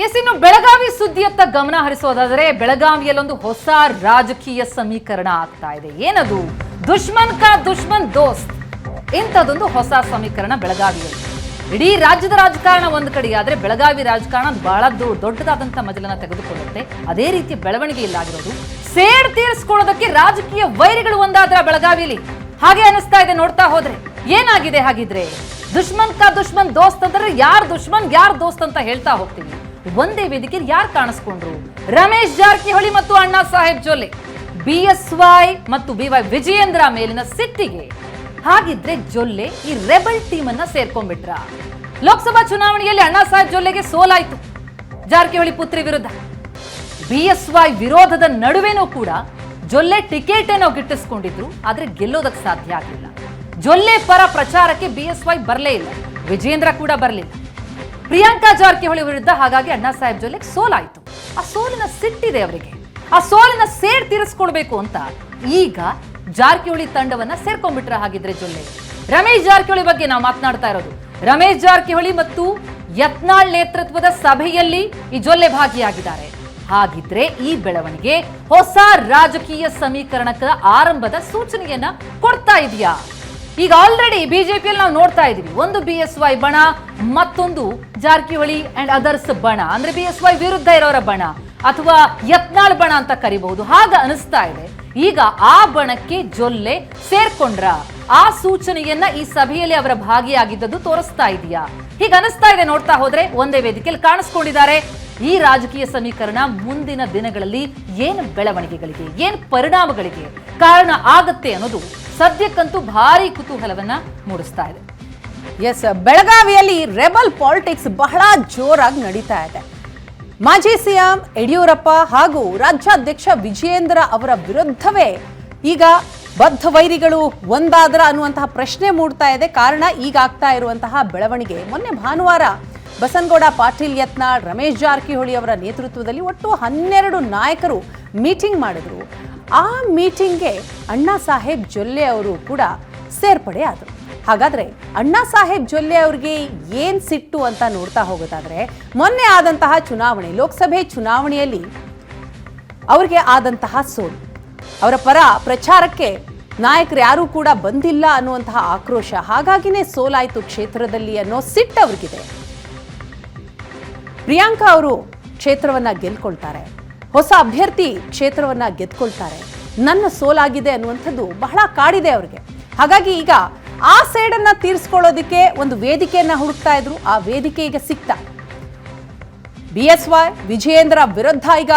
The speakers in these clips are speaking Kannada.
ಎಸ್, ಇನ್ನು ಬೆಳಗಾವಿ ಸುದ್ದಿಯತ್ತ ಗಮನ ಹರಿಸೋದಾದರೆ, ಬೆಳಗಾವಿಯಲ್ಲೊಂದು ಹೊಸ ರಾಜಕೀಯ ಸಮೀಕರಣ ಆಗ್ತಾ ಇದೆ. ಏನದು? ದುಶ್ಮನ್ ಕಾ ದುಶ್ಮನ್ ದೋಸ್ತ್. ಇಂಥದ್ದೊಂದು ಹೊಸ ಸಮೀಕರಣ ಬೆಳಗಾವಿಯಲ್ಲಿ. ಇಡೀ ರಾಜ್ಯದ ರಾಜಕಾರಣ ಒಂದು ಕಡೆ ಆದರೆ, ಬೆಳಗಾವಿ ರಾಜಕಾರಣ ಬಹಳ ದೊ- ದೊಡ್ಡದಾದಂತ ಮಜಲನ್ನ ತೆಗೆದುಕೊಳ್ಳುತ್ತೆ. ಅದೇ ರೀತಿ ಬೆಳವಣಿಗೆ ಇಲ್ಲಾಗಿರೋದು. ಸೇಡ್ ತೀರಿಸ್ಕೊಳ್ಳೋದಕ್ಕೆ ರಾಜಕೀಯ ವೈರಿಗಳು ಒಂದಾದ್ರ ಬೆಳಗಾವಿಯಲ್ಲಿ ಹಾಗೆ ಅನಿಸ್ತಾ ಇದೆ ನೋಡ್ತಾ ಹೋದ್ರೆ. ಏನಾಗಿದೆ ಹಾಗಿದ್ರೆ? ದುಶ್ಮನ್ ಕಾ ದುಶ್ಮನ್ ದೋಸ್ತ್ ಅಂದ್ರೆ ಯಾರ್ ದುಶ್ಮನ್ ಯಾರ್ ದೋಸ್ತ್ ಅಂತ ಹೇಳ್ತಾ ಹೋಗ್ತೀವಿ. ಒಂದೇ ವೇದಿಕೆಯಲ್ಲಿ ಯಾರು ಕಾಣಿಸ್ಕೊಂಡ್ರು? ರಮೇಶ್ ಜಾರಕಿಹೊಳಿ ಮತ್ತು ಅಣ್ಣಾ ಸಾಹೇಬ್ ಜೊಲ್ಲೆ. ವೈ ಮತ್ತು ಬಿ ವೈ ವಿಜಯೇಂದ್ರ ಮೇಲಿನ ಸಿಟ್ಟಿಗೆ. ಹಾಗಿದ್ರೆ ಜೊಲ್ಲೆ ಈ ರೆಬಲ್ ಟೀಮ್ ಅನ್ನ ಸೇರ್ಕೊಂಡ್ಬಿಟ್ರ. ಲೋಕಸಭಾ ಚುನಾವಣೆಯಲ್ಲಿ ಅಣ್ಣಾ ಸಾಹೇಬ್ ಜೊಲ್ಲೆಗೆ ಸೋಲಾಯ್ತು. ಜಾರಕಿಹೊಳಿ ಪುತ್ರಿ ವಿರುದ್ಧ. ಬಿ ಎಸ್ ವೈ ವಿರೋಧದ ನಡುವೆನೂ ಕೂಡ ಜೊಲ್ಲೆ ಟಿಕೆಟ್ ಏನೋ ಗಿಟ್ಟಿಸ್ಕೊಂಡಿದ್ರು, ಆದ್ರೆ ಗೆಲ್ಲೋದಕ್ಕೆ ಸಾಧ್ಯ ಆಗಲಿಲ್ಲ. ಜೊಲ್ಲೆ ಪರ ಪ್ರಚಾರಕ್ಕೆ ಬಿ ಎಸ್ ವೈ ಬರಲೇ ಇಲ್ಲ. ವಿಜೇಂದ್ರ ಕೂಡ ಬರಲಿಲ್ಲ. ಪ್ರಿಯಾಂಕಾ ಜಾರಕಿಹೊಳಿ ವಿರುದ್ಧ ಹಾಗಾಗಿ ಅಣ್ಣಾ ಸಾಹೇಬ್ ಜೊಲ್ಲೆಗೆ ಸೋಲಾಯಿತು. ಆ ಸೋಲಿನ ಸಿಟ್ಟಿದೆ ಅವರಿಗೆ. ಆ ಸೋಲಿನ ಸೇರ್ ತೀರಿಸ್ಕೊಳ್ಬೇಕು ಅಂತ ಈಗ ಜಾರಕಿಹೊಳಿ ತಂಡವನ್ನ ಸೇರ್ಕೊಂಡ್ಬಿಟ್ರ ಹಾಗಿದ್ರೆ ಜೊಲ್ಲೆ. ರಮೇಶ್ ಜಾರಕಿಹೊಳಿ ಬಗ್ಗೆ ನಾವು ಮಾತನಾಡ್ತಾ ಇರೋದು. ರಮೇಶ್ ಜಾರಕಿಹೊಳಿ ಮತ್ತು ಯತ್ನಾಳ್ ನೇತೃತ್ವದ ಸಭೆಯಲ್ಲಿ ಈ ಜೊಲ್ಲೆ ಭಾಗಿಯಾಗಿದ್ದಾರೆ. ಹಾಗಿದ್ರೆ ಈ ಬೆಳವಣಿಗೆ ಹೊಸ ರಾಜಕೀಯ ಸಮೀಕರಣದ ಆರಂಭದ ಸೂಚನೆಯನ್ನ ಕೊಡ್ತಾ ಇದೆಯಾ? ಈಗ ಆಲ್ರೆಡಿ ಬಿಜೆಪಿಯಲ್ಲಿ ನಾವು ನೋಡ್ತಾ ಇದೀವಿ. ಒಂದು ಬಿ ಎಸ್ ವೈ ಬಣ, ಮತ್ತೊಂದು ಜಾರಕಿಹೊಳಿ ಅಂಡ್ ಅದರ್ಸ್ ಬಣ. ಅಂದ್ರೆ ಬಿ ಎಸ್ ವೈ ವಿರುದ್ಧ ಇರೋರ ಬಣ ಅಥವಾ ಯತ್ನಾಳ್ ಬಣ ಅಂತ ಕರಿಬಹುದು. ಹಾಗ ಅನಿಸ್ತಾ ಇದೆ. ಈಗ ಆ ಬಣಕ್ಕೆ ಜೊಲ್ಲೆ ಸೇರ್ಕೊಂಡ್ರ ಆ ಸೂಚನೆಯನ್ನ ಈ ಸಭೆಯಲ್ಲಿ ಅವರ ಭಾಗಿಯಾಗಿದ್ದದ್ದು ತೋರಿಸ್ತಾ ಇದೆಯಾ? ಹೀಗೆ ಅನಿಸ್ತಾ ಇದೆ ನೋಡ್ತಾ ಹೋದ್ರೆ ಒಂದೇ ವೇದಿಕೆಯಲ್ಲಿ ಕಾಣಿಸ್ಕೊಂಡಿದ್ದಾರೆ. ಈ ರಾಜಕೀಯ ಸಮೀಕರಣ ಮುಂದಿನ ದಿನಗಳಲ್ಲಿ ಏನು ಬೆಳವಣಿಗೆಗಳಿಗೆ, ಏನು ಪರಿಣಾಮಗಳಿಗೆ ಕಾರಣ ಆಗತ್ತೆ ಅನ್ನೋದು ಸದ್ಯಕ್ಕಂತೂ ಭಾರಿ ಕುತೂಹಲವನ್ನ ಮೂಡಿಸ್ತಾ ಇದೆ. ಎಸ್ ಬೆಳಗಾವಿಯಲ್ಲಿ ರೆಬಲ್ ಪಾಲಿಟಿಕ್ಸ್ ಬಹಳ ಜೋರಾಗಿ ನಡೀತಾ ಇದೆ. ಮಾಜಿ ಸಿಎಂ ಯಡಿಯೂರಪ್ಪ ಹಾಗೂ ರಾಜ್ಯಾಧ್ಯಕ್ಷ ವಿಜಯೇಂದ್ರ ಅವರ ವಿರುದ್ಧವೇ ಈಗ ಬದ್ಧ ವೈರಿಗಳು ಒಂದಾದ್ರ ಅನ್ನುವಂತಹ ಪ್ರಶ್ನೆ ಮೂಡ್ತಾ ಇದೆ. ಕಾರಣ ಈಗ ಆಗ್ತಾ ಇರುವಂತಹ ಬೆಳವಣಿಗೆ. ಮೊನ್ನೆ ಭಾನುವಾರ ಬಸನಗೌಡ ಪಾಟೀಲ್ ಯತ್ನಾಳ್ ರಮೇಶ್ ಜಾರಕಿಹೊಳಿ ಅವರ ನೇತೃತ್ವದಲ್ಲಿ ಒಟ್ಟು ಹನ್ನೆರಡು ನಾಯಕರು ಮೀಟಿಂಗ್ ಮಾಡಿದ್ರು. ಆ ಮೀಟಿಂಗ್ಗೆ ಅಣ್ಣಾ ಸಾಹೇಬ್ ಜೊಲ್ಲೆ ಅವರು ಕೂಡ ಸೇರ್ಪಡೆ ಆದರು. ಹಾಗಾದರೆ ಅಣ್ಣಾ ಸಾಹೇಬ್ ಜೊಲ್ಲೆ ಅವ್ರಿಗೆ ಏನು ಸಿಟ್ಟು ಅಂತ ನೋಡ್ತಾ ಹೋಗೋದಾದರೆ, ಮೊನ್ನೆ ಆದಂತಹ ಚುನಾವಣೆ, ಲೋಕಸಭೆ ಚುನಾವಣೆಯಲ್ಲಿ ಅವ್ರಿಗೆ ಆದಂತಹ ಸೋಲು. ಅವರ ಪರ ಪ್ರಚಾರಕ್ಕೆ ನಾಯಕರು ಯಾರೂ ಕೂಡ ಬಂದಿಲ್ಲ ಅನ್ನುವಂತಹ ಆಕ್ರೋಶ, ಹಾಗಾಗಿನೇ ಸೋಲಾಯಿತು ಕ್ಷೇತ್ರದಲ್ಲಿ ಅನ್ನೋ ಸಿಟ್ಟು ಅವ್ರಿಗಿದೆ. ಪ್ರಿಯಾಂಕಾ ಅವರು ಕ್ಷೇತ್ರವನ್ನು ಗೆಲ್ಕೊಳ್ತಾರೆ. ಹೊಸ ಅಭ್ಯರ್ಥಿ ಕ್ಷೇತ್ರವನ್ನ ಗೆದ್ಕೊಳ್ತಾರೆ. ನನ್ನ ಸೋಲಾಗಿದೆ ಅನ್ನುವಂಥದ್ದು ಬಹಳ ಕಾಡಿದೆ ಅವ್ರಿಗೆ. ಹಾಗಾಗಿ ಈಗ ಆ ಸೈಡನ್ನು ತೀರಿಸ್ಕೊಳ್ಳೋದಕ್ಕೆ ಒಂದು ವೇದಿಕೆಯನ್ನ ಹುಡುಕ್ತಾ ಇದ್ರು. ಆ ವೇದಿಕೆ ಈಗ ಸಿಕ್ತಾ. ಬಿ ಎಸ್ ವೈ ವಿಜಯೇಂದ್ರ ವಿರುದ್ಧ ಈಗ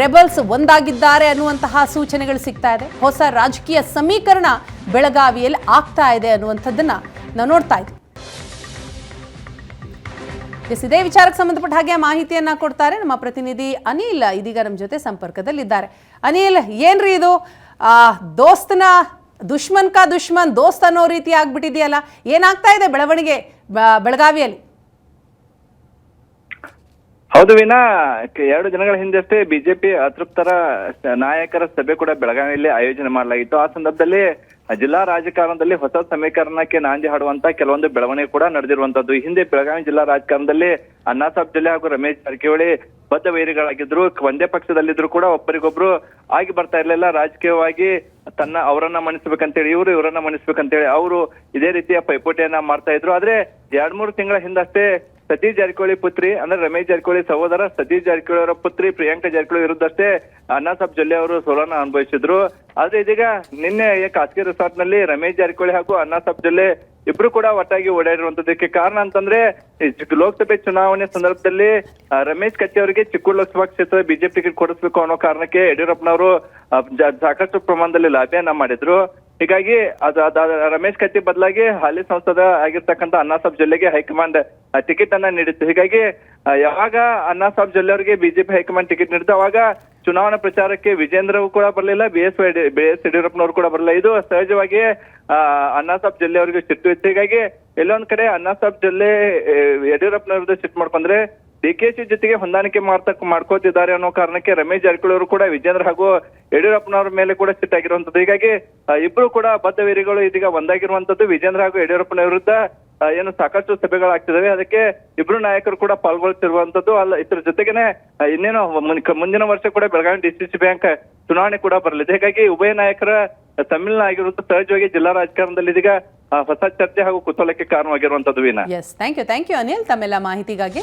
ರೆಬಲ್ಸ್ ಒಂದಾಗಿದ್ದಾರೆ ಅನ್ನುವಂತಹ ಸೂಚನೆಗಳು ಸಿಗ್ತಾ ಇದೆ. ಹೊಸ ರಾಜಕೀಯ ಸಮೀಕರಣ ಬೆಳಗಾವಿಯಲ್ಲಿ ಆಗ್ತಾ ಇದೆ ಅನ್ನುವಂಥದ್ದನ್ನು ನಾವು ನೋಡ್ತಾ ಇದ್ವಿ. ಎಸ್ ಇದೇ ವಿಚಾರಕ್ಕೆ ಸಂಬಂಧಪಟ್ಟ ಹಾಗೆ ಮಾಹಿತಿಯನ್ನ ಕೊಡ್ತಾರೆ. ನಮ್ಮ ಪ್ರತಿನಿಧಿ ಅನಿಲ್ ಇದೀಗ ನಮ್ಮ ಜೊತೆ ಸಂಪರ್ಕದಲ್ಲಿದ್ದಾರೆ. ಅನಿಲ್ ಏನ್ರಿ ಇದು? ಆ, ದೋಸ್ತನ ದುಶ್ಮನ್ ಕಾ ದುಶ್ಮನ್ ದೋಸ್ತ್ ಅನ್ನೋ ರೀತಿ ಆಗ್ಬಿಟ್ಟಿದೆಯಲ್ಲ ಏನಾಗ್ತಾ ಇದೆ ಬೆಳವಣಿಗೆ ಬೆಳಗಾವಿಯಲ್ಲಿ? ಹೌದು ವಿನಾ ಎರಡು ದಿನಗಳ ಹಿಂದಷ್ಟೇ ಬಿಜೆಪಿ ಅತೃಪ್ತರ ನಾಯಕರ ಸಭೆ ಕೂಡ ಬೆಳಗಾವಿಯಲ್ಲಿ ಆಯೋಜನೆ ಮಾಡಲಾಗಿತ್ತು. ಆ ಸಂದರ್ಭದಲ್ಲಿ ಜಿಲ್ಲಾ ರಾಜಕಾರಣದಲ್ಲಿ ಹೊಸ ಸಮೀಕರಣಕ್ಕೆ ನಾಂದಿ ಹಾಡುವಂತ ಕೆಲವೊಂದು ಬೆಳವಣಿಗೆ ಕೂಡ ನಡೆದಿರುವಂತದ್ದು. ಹಿಂದೆ ಬೆಳಗಾವಿ ಜಿಲ್ಲಾ ರಾಜಕಾರಣದಲ್ಲಿ ಅಣ್ಣಾಸಾಬ್ ಜಿಲ್ಲೆ ಹಾಗೂ ರಮೇಶ್ ಜಾರಕಿಹೊಳಿ ಬದ್ಧ ವೈರಿಗಳಾಗಿದ್ರು. ಒಂದೇ ಪಕ್ಷದಲ್ಲಿದ್ರು ಕೂಡ ಒಬ್ಬರಿಗೊಬ್ರು ಆಗಿ ಬರ್ತಾ ಇರ್ಲಿಲ್ಲ. ರಾಜಕೀಯವಾಗಿ ತನ್ನ ಅವರನ್ನ ಮಣಿಸ್ಬೇಕಂತೇಳಿ, ಇವರು ಇವರನ್ನ ಮಣಿಸ್ಬೇಕಂತೇಳಿ ಅವರು ಇದೇ ರೀತಿಯ ಪೈಪೋಟಿಯನ್ನ ಮಾಡ್ತಾ ಇದ್ರು. ಆದ್ರೆ ಎರಡ್ ಮೂರು ತಿಂಗಳ ಹಿಂದಷ್ಟೇ ಸತೀಶ್ ಜಾರಕಿಹೊಳಿ ಪುತ್ರಿ, ಅಂದ್ರೆ ರಮೇಶ್ ಜಾರಕಿಹೊಳಿ ಸಹೋದರ ಸತೀಶ್ ಜಾರಕಿಹೊಳಿ ಅವರ ಪುತ್ರಿ ಪ್ರಿಯಾಂಕಾ ಜಾರಕಿಹೊಳಿ ವಿರುದ್ಧಷ್ಟೇ ಅಣ್ಣಾಸಾಬ್ ಜೊಲ್ಲೆ ಅವರು ಸೋಲನ್ನ ಅನುಭವಿಸಿದ್ರು. ಆದ್ರೆ ಇದೀಗ ನಿನ್ನೆ ಖಾಸಗಿ ರೆಸಾರ್ಟ್ನಲ್ಲಿ ರಮೇಶ್ ಜಾರಕಿಹೊಳಿ ಹಾಗೂ ಅಣ್ಣಾ ಜೊಲ್ಲೆ ಇಬ್ರು ಕೂಡ ಒಟ್ಟಾಗಿ ಓಡಾಡಿರುವಂತದಕ್ಕೆ ಕಾರಣ ಅಂತಂದ್ರೆ ಲೋಕಸಭೆ ಚುನಾವಣೆ ಸಂದರ್ಭದಲ್ಲಿ ರಮೇಶ್ ಕತ್ತಿ ಅವರಿಗೆ ಚಿಕ್ಕೂರು ಲೋಕಸಭಾ ಕ್ಷೇತ್ರ ಬಿಜೆಪಿ ಟಿಕೆಟ್ ಕೊಡಿಸ್ಬೇಕು ಅನ್ನೋ ಕಾರಣಕ್ಕೆ ಯಡಿಯೂರಪ್ಪನವರು ಸಾಕಷ್ಟು ಪ್ರಮಾಣದಲ್ಲಿ ಲಾಭಿಯನ್ನ ಮಾಡಿದ್ರು. ಹೀಗಾಗಿ ಅದು ರಮೇಶ್ ಕತ್ತಿ ಬದಲಾಗಿ ಹಾಲಿ ಸಂಸದ ಆಗಿರ್ತಕ್ಕಂಥ ಅಣ್ಣಾಸಾಬ್ ಜೊಲ್ಲೆಗೆ ಹೈಕಮಾಂಡ್ ಟಿಕೆಟ್ ಅನ್ನ ನೀಡಿತ್ತು. ಹೀಗಾಗಿ ಯಾವಾಗ ಅಣ್ಣಾಸಾಬ್ ಜೊಲ್ಲೆ ಅವರಿಗೆ ಬಿಜೆಪಿ ಹೈಕಮಾಂಡ್ ಟಿಕೆಟ್ ನೀಡಿದ್ದು ಅವಾಗ ಚುನಾವಣಾ ಪ್ರಚಾರಕ್ಕೆ ವಿಜೇಂದ್ರವು ಕೂಡ ಬರಲಿಲ್ಲ, ಬಿ ಎಸ್ ಬಿ ಎಸ್ ಯಡಿಯೂರಪ್ಪನವರು ಕೂಡ ಬರಲಿಲ್ಲ. ಇದು ಸಹಜವಾಗಿ ಅಣ್ಣಾ ಅಣ್ಣಾಸಾಬ್ ಜೊಲ್ಲೆ ಅವರಿಗೆ ಸಿಟ್ಟು ಇತ್ತು. ಹೀಗಾಗಿ ಎಲ್ಲೊಂದ್ ಕಡೆ ಅಣ್ಣಾಸಾಬ್ ಜೊಲ್ಲೆ ಯಡಿಯೂರಪ್ಪನವ್ರದ್ದು ಸಿಟ್ಟು ಮಾಡ್ಕೊಂಡ್ರೆ ಡಿ ಜೊತೆಗೆ ಹೊಂದಾಣಿಕೆ ಮಾಡ್ತಕ್ ಮಾಡ್ಕೋತಿದ್ದಾರೆ ಅನ್ನೋ ಕಾರಣಕ್ಕೆ ರಮೇಶ್ ಜಾರಕಿಹೊಳಿ ಕೂಡ ವಿಜೇಂದ್ರ ಹಾಗೂ ಯಡಿಯೂರಪ್ಪನವರ ಮೇಲೆ ಕೂಡ ಸಿಟ್ಟಾಗಿರುವಂತದ್ದು ಹೀಗಾಗಿ ಆ, ಇಬ್ರು ಕೂಡ ಬದ್ಧ ವೀರಿಗಳು ಇದೀಗ ಒಂದಾಗಿರುವಂತದ್ದು ವಿಜೇಂದ್ರ ಹಾಗೂ ಯಡಿಯೂರಪ್ಪನ ವಿರುದ್ಧ ಏನು ಸಾಕಷ್ಟು ಸಭೆಗಳಾಗ್ತಿದ್ದಾವೆ. ಅದಕ್ಕೆ ಇಬ್ರು ನಾಯಕರು ಕೂಡ ಪಾಲ್ಗೊಳ್ತಿರುವಂತದ್ದು ಅಲ್ಲ ಇದ್ರ ಜೊತೆಗೇನೆ ಇನ್ನೇನು ಮುಂದಿನ ವರ್ಷ ಕೂಡ ಬೆಳಗಾವಿ ಡಿಸಿಸಿ ಬ್ಯಾಂಕ್ ಚುನಾವಣೆ ಕೂಡ ಬರಲಿದೆ. ಹೀಗಾಗಿ ಉಭಯ ನಾಯಕರ ಸಮ್ಮಿಲನ ಆಗಿರುವುದು ಸಹಜವಾಗಿ ಜಿಲ್ಲಾ ರಾಜಕಾರಣದಲ್ಲಿ ಇದೀಗ ಹೊಸ ಚರ್ಚೆ ಹಾಗೂ ಕುತೂಹಲಕ್ಕೆ ಕಾರಣವಾಗಿರುವಂತದ್ದು Veena thank you thank you Anil. ತಮ್ಮೆಲ್ಲ ಮಾಹಿತಿಗಾಗಿ